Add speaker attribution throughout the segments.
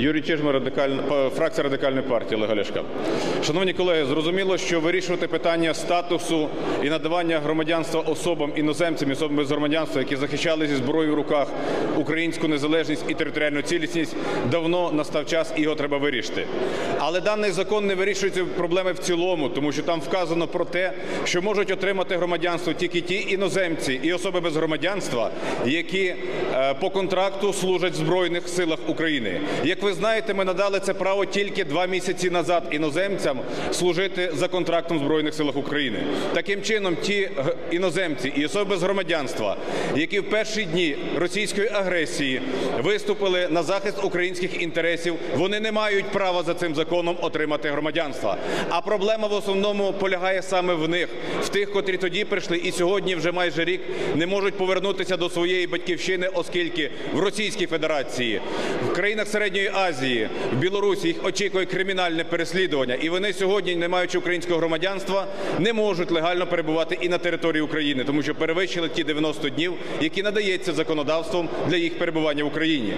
Speaker 1: Юрій Чижмар, радикальна фракція радикальної партії Олега Ляшка. Шановні колеги, зрозуміло, що вирішувати питання статусу і надавання громадянства особам іноземцям, особам без громадянства, які захищали зі зброєю в руках українську незалежність і територіальну цілісність, давно настав час і його треба вирішити. Але даний закон не вирішує ці проблеми в цілому, тому що там вказано про те, що можуть отримати громадянство тільки ті іноземці і особи без громадянства, які е, по контракту служать в збройних силах України. Як ви знаєте, ми надали це право тільки два місяці назад іноземцям служити за контрактом в збройних силах України. Таким чином, ті іноземці і особи без громадянства, які в перші дні російської агресії виступили на захист українських інтересів, вони не мають права за цим законом отримати громадянство. А проблема в основному полягає саме в них, в тих, котрі тоді прийшли і сьогодні вже майже рік не можуть повернутися до своєї батьківщини, оскільки в Російській Федерації, в країнах Середньої Азії, в Білорусі їх очікує кримінальне переслідування, і вони сьогодні, не маючи українського громадянства, не можуть легально перебувати і на території України, тому що перевищили ті 90 днів, які надається законодавством для їх перебування в Україні.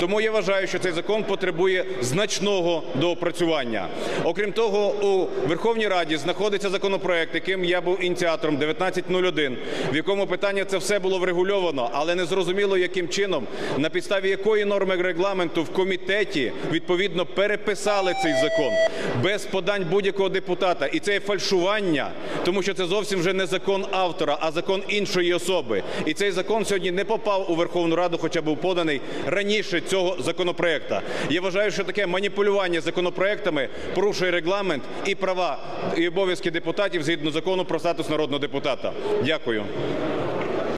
Speaker 1: Тому я вважаю, що цей закон потребує значного доопрацювання. Окрім того, у Верховній Раді знаходиться законопроект, яким я був ініціатором 1901, в якому питання це все було врегульовано, але не зрозуміло, яким чином, на підставі якої норми регламенту в комітеті відповідно переписали цей закон без подань будь-якого депутата. І це є фальшування, тому що це зовсім вже не закон автора, а закон іншої особи. І цей закон сьогодні не попав у Верховну Раду, хоча був поданий раніше цього законопроекта. Я вважаю, що таке маніпулювання законопроектами порушує регламент і права і обов'язки депутатів згідно закону про статус народного депутата. Дякую.